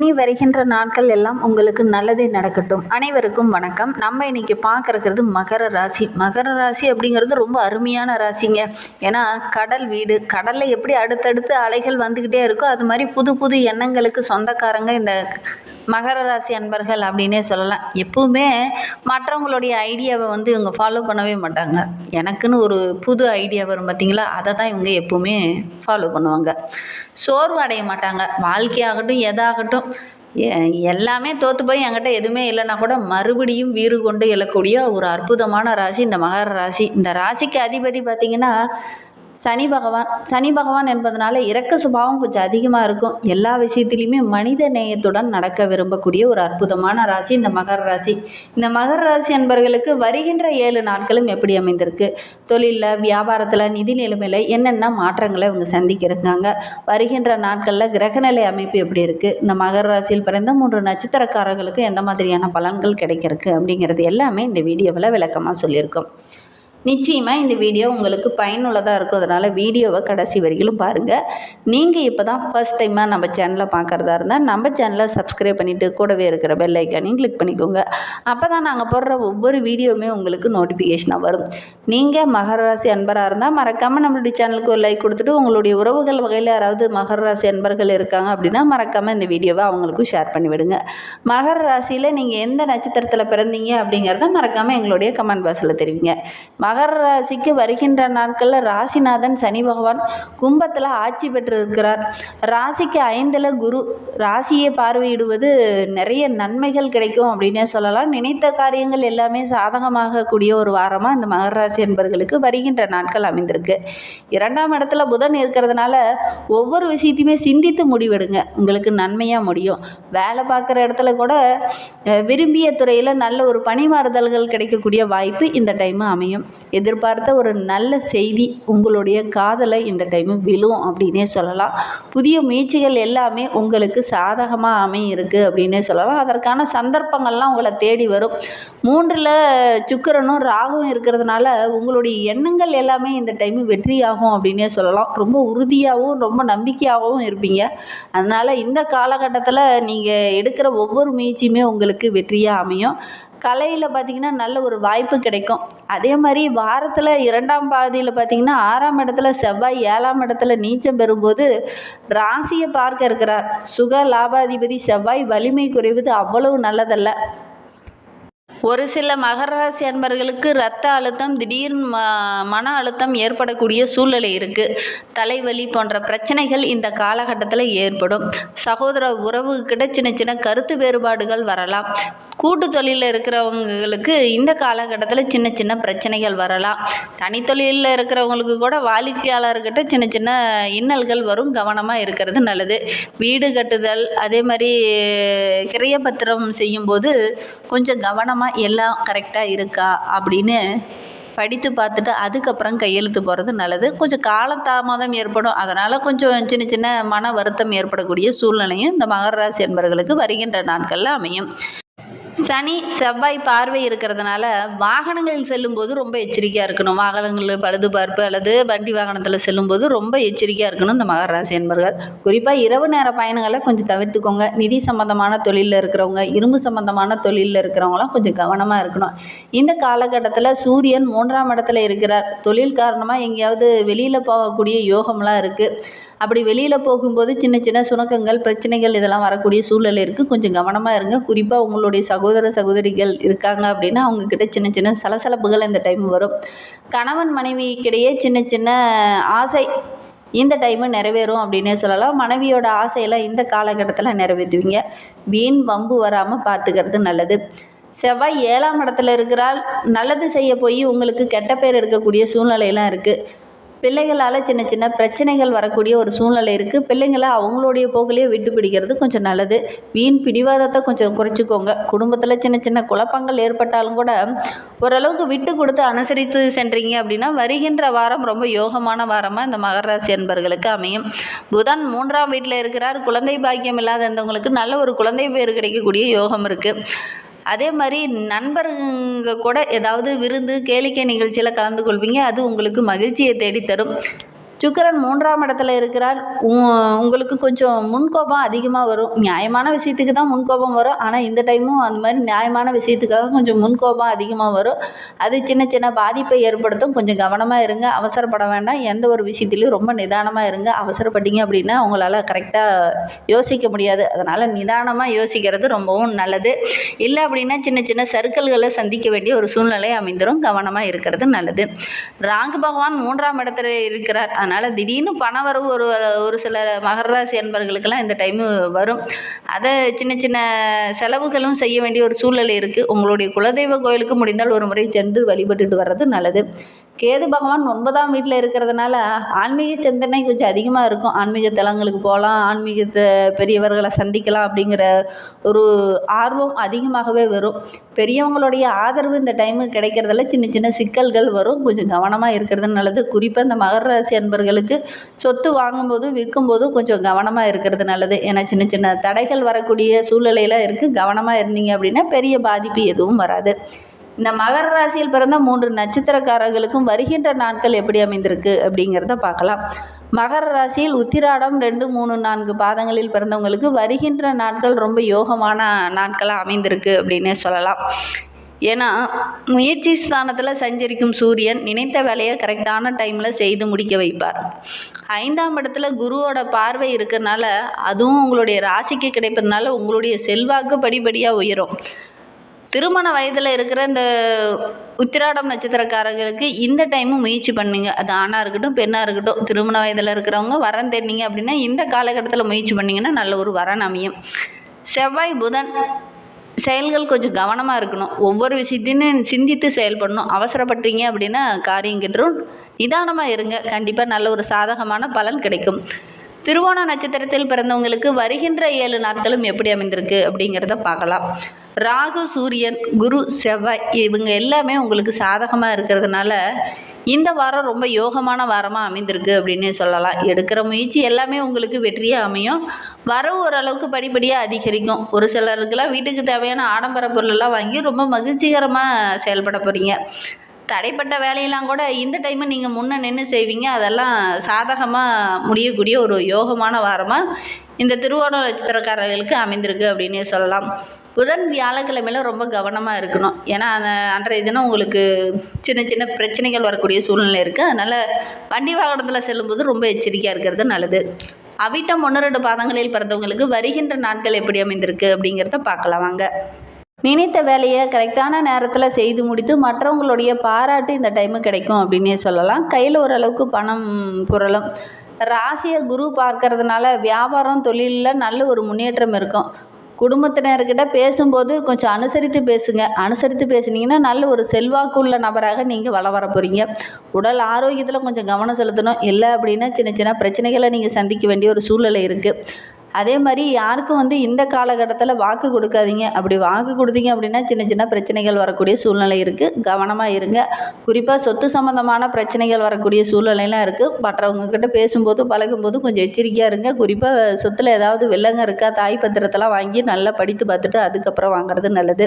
இனி வருகின்ற நாட்கள் எல்லாம் உங்களுக்கு நல்லதே நடக்கட்டும். அனைவருக்கும் வணக்கம். நம்ம இன்னைக்கு பார்க்கறது மகர ராசி. மகர ராசி அப்படிங்கிறது ரொம்ப அருமையான ராசிங்க. ஏன்னா கடல் வீடு கடலில் எப்படி அடுத்தடுத்து அலைகள் வந்துக்கிட்டே இருக்கோ அது மாதிரி புது புது எண்ணங்களுக்கு சொந்தக்காரங்க இந்த மகர ராசி அன்பர்கள் அப்படின்னே சொல்லலாம். எப்பவுமே மற்றவங்களுடைய ஐடியாவை வந்து இவங்க ஃபாலோ பண்ணவே மாட்டாங்க. எனக்குன்னு ஒரு புது ஐடியா வரும் பார்த்தீங்களா அதை தான் இவங்க எப்பவுமே ஃபாலோ பண்ணுவாங்க. சோர்வு அடைய மாட்டாங்க. வாழ்க்கையாகட்டும் எதாகட்டும் எல்லாமே தோற்று போய் என்கிட்ட எதுவுமே இல்லைன்னா கூட மறுபடியும் வீறு கொண்டு எழக்கூடிய ஒரு அற்புதமான ராசி இந்த மகர ராசி. இந்த ராசிக்கு அதிபதி பார்த்திங்கன்னா சனி பகவான் சனி பகவான் என்பதனால இரக்க சுபாவம் கொஞ்சம் அதிகமாக இருக்கும். எல்லா விஷயத்துலையுமே மனித நேயத்துடன் நடக்க விரும்பக்கூடிய ஒரு அற்புதமான ராசி இந்த மகர ராசி. இந்த மகர ராசி அன்பர்களுக்கு வருகின்ற ஏழு நாட்களும் எப்படி அமைந்திருக்கு? தொழிலில் வியாபாரத்தில் நிதி நிலைமையில் என்னென்ன மாற்றங்களை இவங்க சந்திக்க இருக்காங்க வருகின்ற நாட்களில் கிரகநிலை அமைப்பு எப்படி இருக்குது இந்த மகர ராசியில் பிறந்த மூன்று நட்சத்திரக்காரர்களுக்கு எந்த மாதிரியான பலன்கள் கிடைக்கிறதுக்கு அப்படிங்கிறது எல்லாமே இந்த வீடியோவில் விளக்கமாக சொல்லியிருக்கோம். நிச்சயமாக இந்த வீடியோ உங்களுக்கு பயனுள்ளதாக இருக்கும். அதனால் வீடியோவை கடைசி வரைக்கும் பாருங்கள் நீங்கள் இப்போ தான் ஃபஸ்ட் டைமாக நம்ம சேனலை பார்க்குறதா இருந்தால் நம்ம சேனலை சப்ஸ்கிரைப் பண்ணிவிட்டு கூடவே இருக்கிற பெல் ஐக்கானையும் கிளிக் பண்ணிக்கோங்க. அப்போ தான் நாங்கள் போடுற ஒவ்வொரு வீடியோவுமே உங்களுக்கு நோட்டிஃபிகேஷனாக வரும். நீங்கள் மகர ராசி அன்பராக இருந்தால் மறக்காமல் நம்மளுடைய சேனலுக்கு ஒரு லைக் கொடுத்துட்டு உங்களுடைய உறவுகள் வகையில் யாராவது மகர ராசி அன்பர்கள் இருக்காங்க அப்படின்னா மறக்காமல் இந்த வீடியோவை அவங்களுக்கும் ஷேர் பண்ணிவிடுங்க மகர ராசியில் நீங்கள் எந்த நட்சத்திரத்தில் பிறந்தீங்க அப்படிங்கிறத மறக்காமல் எங்களுடைய கமெண்ட் பாக்ஸில் தெரிவிங்க. மகர ராசிக்கு வருகின்ற நாட்களில் ராசிநாதன் சனி பகவான் கும்பத்தில் ஆட்சி பெற்றிருக்கிறார். ராசிக்கு ஐந்தில் குரு ராசியை பார்வையிடுவது நிறைய நன்மைகள் கிடைக்கும் அப்படின்னே சொல்லலாம். நினைத்த காரியங்கள் எல்லாமே சாதகமாகக்கூடிய ஒரு வாரமாக இந்த மகர ராசி என்பர்களுக்கு வருகின்ற நாட்கள் அமைந்திருக்கு. இரண்டாம் இடத்துல புதன் இருக்கிறதுனால ஒவ்வொரு விஷயத்தையுமே சிந்தித்து முடிவெடுங்க. உங்களுக்கு நன்மையாக முடியும். வேலை பார்க்குற இடத்துல கூட விரும்பிய துறையில் நல்ல ஒரு பணிமாறுதல்கள் கிடைக்கக்கூடிய வாய்ப்பு இந்த டைமு அமையும். எதிர்பார்த்த ஒரு நல்ல செய்தி உங்களுடைய காதலை இந்த டைமு விழும் அப்படின்னே சொல்லலாம். புதிய முயற்சிகள் எல்லாமே உங்களுக்கு சாதகமாக அமையும் இருக்குது அப்படின்னே சொல்லலாம். அதற்கான சந்தர்ப்பங்கள்லாம் உங்களை தேடி வரும். மூன்றில் சுக்கிரனும் ராகும் இருக்கிறதுனால உங்களுடைய எண்ணங்கள் எல்லாமே இந்த டைமு வெற்றியாகும் அப்படின்னே சொல்லலாம். ரொம்ப உறுதியாகவும் ரொம்ப நம்பிக்கையாகவும் இருப்பீங்க. அதனால் இந்த காலகட்டத்தில் நீங்கள் எடுக்கிற ஒவ்வொரு முயற்சியுமே உங்களுக்கு வெற்றியாக அமையும். கலையில் பார்த்தீங்கன்னா நல்ல ஒரு வாய்ப்பு கிடைக்கும். அதே மாதிரி வாரத்தில் இரண்டாம் பாதியில் பார்த்திங்கன்னா ஆறாம் இடத்துல செவ்வாய் ஏழாம் இடத்துல நீச்சம் பெறும்போது ராசியை பார்க்க இருக்கிறார். சுக லாபாதிபதி செவ்வாய் வலிமை குறைவது அவ்வளவு நல்லதல்ல. ஒரு சில மகர ராசி அன்பர்களுக்கு இரத்த அழுத்தம் திடீர் ம மன அழுத்தம் ஏற்படக்கூடிய சூழ்நிலை இருக்குது தலைவலி போன்ற பிரச்சனைகள் இந்த காலகட்டத்தில் ஏற்படும். சகோதர உறவுகிட்ட சின்ன சின்ன கருத்து வேறுபாடுகள் வரலாம். கூட்டு தொழிலில் இருக்கிறவங்களுக்கு இந்த காலகட்டத்தில் சின்ன சின்ன பிரச்சனைகள் வரலாம். தனித்தொழிலில் இருக்கிறவங்களுக்கு கூட வாடிக்கையாளர்கிட்ட சின்ன சின்ன இன்னல்கள் வரும். கவனமாக இருக்கிறது நல்லது. வீடு கட்டுதல் அதே மாதிரி கிரையபத்திரம் செய்யும்போது கொஞ்சம் கவனமாக எல்லாம் கரெக்டாக இருக்கா அப்படின்னு படித்து பார்த்துட்டு அதுக்கப்புறம் கையெழுத்து போகிறது நல்லது. கொஞ்சம் காலதாமதம் ஏற்படும். அதனால் கொஞ்சம் சின்ன சின்ன மன வருத்தம் ஏற்படக்கூடிய சூழ்நிலையும் இந்த மகர ராசி என்பவர்களுக்கு வருகின்ற நாட்களில் அமையும். சனி செவ்வாய் பார்வை இருக்கிறதுனால வாகனங்களில் செல்லும்போது ரொம்ப எச்சரிக்கையாக இருக்கணும். வாகனங்கள் பழுது பார்ப்பு அல்லது வண்டி வாகனத்தில் செல்லும்போது ரொம்ப எச்சரிக்கையாக இருக்கணும் இந்த மகர ராசி என்பர்கள். குறிப்பாக இரவு நேர பயணங்களை கொஞ்சம் தவிர்த்துக்கோங்க. நிதி சம்பந்தமான தொழிலில் இருக்கிறவங்க இரும்பு சம்பந்தமான தொழிலில் இருக்கிறவங்களாம் கொஞ்சம் கவனமாக இருக்கணும். இந்த காலகட்டத்தில் சூரியன் மூன்றாம் இடத்துல இருக்கிறார். தொழில் காரணமாக எங்கேயாவது வெளியில் போகக்கூடிய யோகம்லாம் இருக்குது அப்படி வெளியில் போகும்போது சின்ன சின்ன சுணக்கங்கள் பிரச்சனைகள் இதெல்லாம் வரக்கூடிய சூழ்நிலை இருக்குது கொஞ்சம் கவனமாக இருங்க. குறிப்பாக உங்களுடைய சகோதர சகோதரிகள் இருக்காங்க அப்படின்னா அவங்கக்கிட்ட சின்ன சின்ன சலசலப்புகள் இந்த டைம் வரும். கணவன் மனைவிக்கிடையே சின்ன சின்ன ஆசை இந்த டைமு நிறைவேறும் அப்படின்னே சொல்லலாம். மனைவியோட ஆசையெல்லாம் இந்த காலகட்டத்தில் நிறைவேற்றுவீங்க. வீண் வம்பு வராமல் பார்த்துக்கிறது நல்லது. செவ்வாய் ஏழாம் இடத்துல இருக்கிறால் நல்லது செய்ய போய் உங்களுக்கு கெட்ட பேர் எடுக்கக்கூடிய சூழ்நிலையெல்லாம் இருக்குது பிள்ளைகளால் சின்ன சின்ன பிரச்சனைகள் வரக்கூடிய ஒரு சூழ்நிலை இருக்குது பிள்ளைங்களை அவங்களுடைய போக்கிலேயே விட்டு பிடிக்கிறது கொஞ்சம் நல்லது. வீண் பிடிவாதத்தை கொஞ்சம் குறைச்சிக்கோங்க. குடும்பத்தில் சின்ன சின்ன குழப்பங்கள் ஏற்பட்டாலும் கூட ஓரளவுக்கு விட்டு கொடுத்து அனுசரித்து சென்றீங்க அப்படின்னா வருகின்ற வாரம் ரொம்ப யோகமான வாரமாக இந்த மகர ராசி அமையும். புதன் மூன்றாம் வீட்டில் இருக்கிறார். குழந்தை பாக்கியம் இல்லாத இருந்தவங்களுக்கு நல்ல ஒரு குழந்தை பேர் கிடைக்கக்கூடிய யோகம் இருக்குது அதே மாதிரி நண்பருங்க கூட ஏதாவது விருந்து கேளிக்கை நிகழ்ச்சியில் கலந்து கொள்வீங்க அது உங்களுக்கு மகிழ்ச்சியை தேடித்தரும். சுக்கரன் மூன்றாம் இடத்துல இருக்கிறார். உ- உங்களுக்கு கொஞ்சம் முன்கோபம் அதிகமாக வரும். நியாயமான விஷயத்துக்கு தான் முன்கோபம் வரும். ஆனால் இந்த டைமும் அந்த மாதிரி நியாயமான விஷயத்துக்காக கொஞ்சம் முன்கோபம் அதிகமாக வரும். அது சின்ன சின்ன பாதிப்பை ஏற்படுத்தும். கொஞ்சம் கவனமாக இருங்க. அவசரப்பட வேண்டாம். எந்த ஒரு விஷயத்துலையும் ரொம்ப நிதானமாக இருங்க. அவசரப்பட்டீங்க அப்படின்னா உங்களால் கரெக்டாக யோசிக்க முடியாது. அதனால் நிதானமாக யோசிக்கிறது ரொம்பவும் நல்லது. இல்லை அப்படின்னா சின்ன சின்ன சர்க்கிள்களை சந்திக்க வேண்டிய ஒரு சூழ்நிலை அமைந்துடும் கவனமாக இருக்கிறது நல்லது. ராகு பகவான் மூன்றாம் இடத்துல இருக்கிறார். அதனால் திடீர்னு பணவரவு ஒரு ஒரு சில மகர ராசி அன்பர்களுக்கெல்லாம் இந்த டைமு வரும். அதை சின்ன சின்ன செலவுகளும் செய்ய வேண்டிய ஒரு சூழ்நிலை இருக்குது உங்களுடைய குலதெய்வ கோயிலுக்கு முடிந்தால் ஒரு முறை சென்று வழிபட்டுட்டு வர்றது நல்லது. கேது பகவான் ஒன்பதாம் வீட்டில் இருக்கிறதுனால ஆன்மீக சிந்தனை கொஞ்சம் அதிகமாக இருக்கும். ஆன்மீக தலங்களுக்கு போகலாம் ஆன்மீகத்தை பெரியவர்களை சந்திக்கலாம் அப்படிங்கிற ஒரு ஆர்வம் அதிகமாகவே வரும். பெரியவங்களுடைய ஆதரவு இந்த டைமு கிடைக்கிறதுல சின்ன சின்ன சிக்கல்கள் வரும். கொஞ்சம் கவனமாக இருக்கிறது நல்லது. குறிப்பாக இந்த மகர ராசி நண்பர்களுக்கு சொத்து வாங்கும்போதும் விற்கும்போதும் கொஞ்சம் கவனமாக இருக்கிறது நல்லது. ஏன்னா சின்ன சின்ன தடைகள் வரக்கூடிய சூழ்நிலையில் இருக்குது கவனமாக இருந்தீங்க அப்படின்னா பெரிய பாதிப்பு எதுவும் வராது. இந்த மகர ராசியில் பிறந்த மூன்று நட்சத்திரக்காரர்களுக்கும் வருகின்ற நாட்கள் எப்படி அமைந்திருக்கு அப்படிங்கிறத பார்க்கலாம். மகர ராசியில் உத்திராடம் ரெண்டு மூணு நான்கு பாதங்களில் பிறந்தவங்களுக்கு வருகின்ற நாட்கள் ரொம்ப யோகமான நாட்களாக அமைந்திருக்கு அப்படின்னே சொல்லலாம். ஏன்னா முயற்சி ஸ்தானத்தில் சஞ்சரிக்கும் சூரியன் நினைத்த வேலையை கரெக்டான டைமில் செய்து முடிக்க வைப்பார். ஐந்தாம் இடத்துல குருவோட பார்வை இருக்கிறனால அதுவும் உங்களுடைய ராசிக்கு கிடைப்பதுனால உங்களுடைய செல்வாக்கு படிப்படியாக உயரும். திருமண வயதில் இருக்கிற இந்த உத்திராடம் நட்சத்திரக்காரர்களுக்கு இந்த டைமும் முயற்சி பண்ணுங்க. அது ஆணாக இருக்கட்டும் பெண்ணாக இருக்கட்டும் திருமண வயதில் இருக்கிறவங்க வரன் தேடினீங்க அப்படின்னா இந்த காலகட்டத்தில் முயற்சி பண்ணிங்கன்னா நல்ல ஒரு வரன் அமையும். செவ்வாய் புதன் செயல்கள் கொஞ்சம் கவனமாக இருக்கணும். ஒவ்வொரு விஷயத்தையும் சிந்தித்து செயல்படணும். அவசரப்பட்டீங்க அப்படின்னா காரியம் கெட்டுரும் நிதானமாக இருங்க. கண்டிப்பாக நல்ல ஒரு சாதகமான பலன் கிடைக்கும். திருவோண நட்சத்திரத்தில் பிறந்தவங்களுக்கு வருகின்ற ஏழு நாட்களும் எப்படி அமைந்திருக்கு அப்படிங்கிறத பார்க்கலாம். ராகு சூரியன் குரு செவ்வாய் இவங்க எல்லாமே உங்களுக்கு சாதகமாக இருக்கிறதுனால இந்த வாரம் ரொம்ப யோகமான வாரமாக அமைந்திருக்கு அப்படின்னு சொல்லலாம். எடுக்கிற முயற்சி எல்லாமே உங்களுக்கு வெற்றியாக அமையும். வரவு ஓரளவுக்கு படிப்படியாக அதிகரிக்கும். ஒரு சிலருக்கெல்லாம் வீட்டுக்கு தேவையான ஆடம்பர பொருளெல்லாம் வாங்கி ரொம்ப மகிழ்ச்சிகரமாக செயல்பட போகிறீங்க தடைப்பட்ட வேலையெல்லாம் கூட இந்த டைமு நீங்கள் முன்னே நின்று செய்வீங்க. அதெல்லாம் சாதகமாக முடியக்கூடிய ஒரு யோகமான வாரமாக இந்த திருவோண நட்சத்திரக்காரர்களுக்கு அமைந்திருக்கு அப்படின்னே சொல்லலாம். புதன் வியாழக்கிழமையில ரொம்ப கவனமாக இருக்கணும். ஏன்னா அந்த அன்றைய தினம் உங்களுக்கு சின்ன சின்ன பிரச்சனைகள் வரக்கூடிய சூழ்நிலை இருக்குது அதனால் வண்டி வாகனத்தில் செல்லும்போது ரொம்ப எச்சரிக்கையாக இருக்கிறது நல்லது. அவிட்டம் ஒன்று ரெண்டு பாதங்களில் பிறந்தவங்களுக்கு வருகின்ற நாட்கள் எப்படி அமைந்திருக்கு அப்படிங்கிறத பார்க்கலாம். வாங்க. நினைத்த வேலையை கரெக்டான நேரத்தில் செய்து முடித்து மற்றவங்களுடைய பாராட்டு இந்த டைமு கிடைக்கும் அப்படின்னே சொல்லலாம். கையில் ஓரளவுக்கு பணம் புரளும். ராசியை குரு பார்க்கறதுனால வியாபாரம் தொழிலில் நல்ல ஒரு முன்னேற்றம் இருக்கும். குடும்பத்தினர்கிட்ட பேசும்போது கொஞ்சம் அனுசரித்து பேசுங்க. அனுசரித்து பேசுனீங்கன்னா நல்ல ஒரு செல்வாக்கு உள்ள நபராக நீங்கள் வள வர போகிறீங்க உடல் ஆரோக்கியத்தில் கொஞ்சம் கவனம் செலுத்தணும். இல்லை அப்படின்னா சின்ன சின்ன பிரச்சனைகளை நீங்கள் சந்திக்க வேண்டிய ஒரு சூழ்நிலை இருக்குது அதே மாதிரி யாருக்கும் வந்து இந்த காலகட்டத்தில் வாக்கு கொடுக்காதீங்க? அப்படி வாக்கு கொடுத்தீங்க அப்படின்னா சின்ன சின்ன பிரச்சனைகள் வரக்கூடிய சூழ்நிலை இருக்குது கவனமாக இருங்க. குறிப்பாக சொத்து சம்மந்தமான பிரச்சனைகள் வரக்கூடிய சூழ்நிலைலாம் இருக்குது மற்றவங்கக்கிட்ட பேசும்போது பழகும்போது கொஞ்சம் எச்சரிக்கையாக இருங்க. குறிப்பாக சொத்தில் ஏதாவது வெள்ளங்க இருக்கா தாய் பத்திரத்தெல்லாம் வாங்கி நல்லா படித்து பார்த்துட்டு அதுக்கப்புறம் வாங்குறது நல்லது.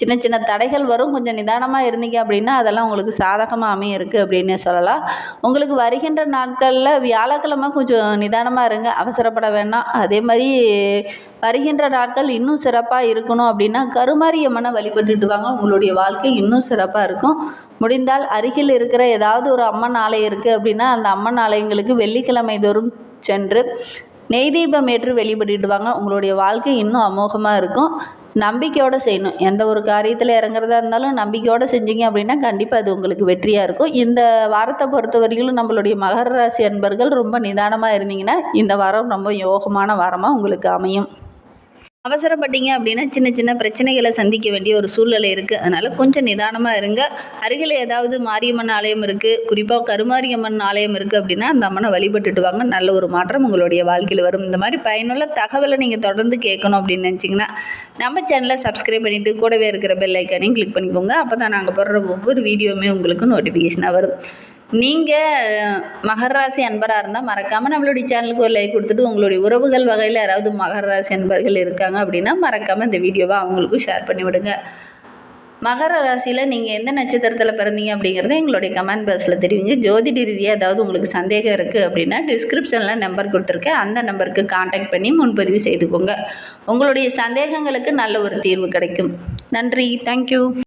சின்ன சின்ன தடைகள் வரும். கொஞ்சம் நிதானமாக இருந்தீங்க அப்படின்னா அதெல்லாம் உங்களுக்கு சாதகமாக அமைய இருக்குது அப்படின்னு சொல்லலாம். உங்களுக்கு வருகின்ற நாட்களில் வியாழக்கிழமை கொஞ்சம் நிதானமாக இருங்க. அவசரப்பட வேண்டாம் அதே மாதிரி வருகின்ற நாட்கள் இன்னும் சிறப்பாக இருக்கணும் அப்படின்னா கருமாரியம்மனை வழிபட்டுட்டு வாங்க உங்களுடைய வாழ்க்கை இன்னும் சிறப்பாக இருக்கும். முடிந்தால் அருகில் இருக்கிற ஏதாவது ஒரு அம்மன் ஆலயம் இருக்குது அப்படின்னா அந்த அம்மன் ஆலயங்களுக்கு வெள்ளிக்கிழமை தோறும் சென்று நெய் தீபம் ஏற்று வெளிப்பட்டுட்டு வாங்க உங்களுடைய வாழ்க்கை இன்னும் அமோகமாக இருக்கும். நம்பிக்கையோடு செய்யணும். எந்த ஒரு காரியத்தில் இறங்குறதா இருந்தாலும் நம்பிக்கையோடு செஞ்சீங்க அப்படின்னா கண்டிப்பாக அது உங்களுக்கு வெற்றியாக இருக்கும். இந்த வாரத்தை பொறுத்த வரையிலும் நம்மளுடைய மகர ராசி அன்பர்கள் ரொம்ப நிதானமாக இருந்தீங்கன்னா இந்த வாரம் ரொம்ப யோகமான வாரமாக உங்களுக்கு அமையும். அவசரப்பட்டீங்க அப்படின்னா சின்ன சின்ன பிரச்சனைகளை சந்திக்க வேண்டிய ஒரு சூழ்நிலை இருக்குது அதனால் கொஞ்சம் நிதானமாக இருங்க. அருகில் ஏதாவது மாரியம்மன் ஆலயம் இருக்குது குறிப்பாக கருமாரியம்மன் ஆலயம் இருக்குது அப்படின்னா அந்த அம்மனை வழிபட்டுட்டு வாங்க. நல்ல ஒரு மாற்றம் உங்களுடைய வாழ்க்கையில் வரும். இந்த மாதிரி பயனுள்ள தகவலை நீங்கள் தொடர்ந்து கேட்கணும் அப்படின்னு நினச்சிங்கன்னா நம்ம சேனலை சப்ஸ்கிரைப் பண்ணிவிட்டு கூடவே இருக்கிற பெல் ஐக்கானையும் கிளிக் பண்ணிக்கோங்க. அப்போ தான் நாங்கள் போடுற ஒவ்வொரு வீடியோவுமே உங்களுக்கு நோட்டிஃபிகேஷனாக வரும். நீங்கள் மகர ராசி அன்பராக இருந்தால் மறக்காமல் நம்மளுடைய சேனலுக்கு ஒரு லைக் கொடுத்துட்டு உங்களுடைய உறவுகள் வகையில் யாராவது மகர ராசி அன்பர்கள் இருக்காங்க அப்படின்னா மறக்காமல் இந்த வீடியோவை அவங்களுக்கும் ஷேர் பண்ணி விடுங்க. மகர ராசியில் நீங்கள் எந்த நட்சத்திரத்தில் பிறந்தீங்க அப்படிங்கிறத எங்களுடைய கமெண்ட் பாக்ஸில் தெரிவிங்க. ஜோதிட ரீதியாக ஏதாவது உங்களுக்கு சந்தேகம் இருக்குது அப்படின்னா டிஸ்கிரிப்ஷனில் நம்பர் கொடுத்துருக்கேன். அந்த நம்பருக்கு காண்டாக்ட் பண்ணி முன்பதிவு செய்துக்கோங்க. உங்களுடைய சந்தேகங்களுக்கு நல்ல ஒரு தீர்வு கிடைக்கும். நன்றி. தேங்க்யூ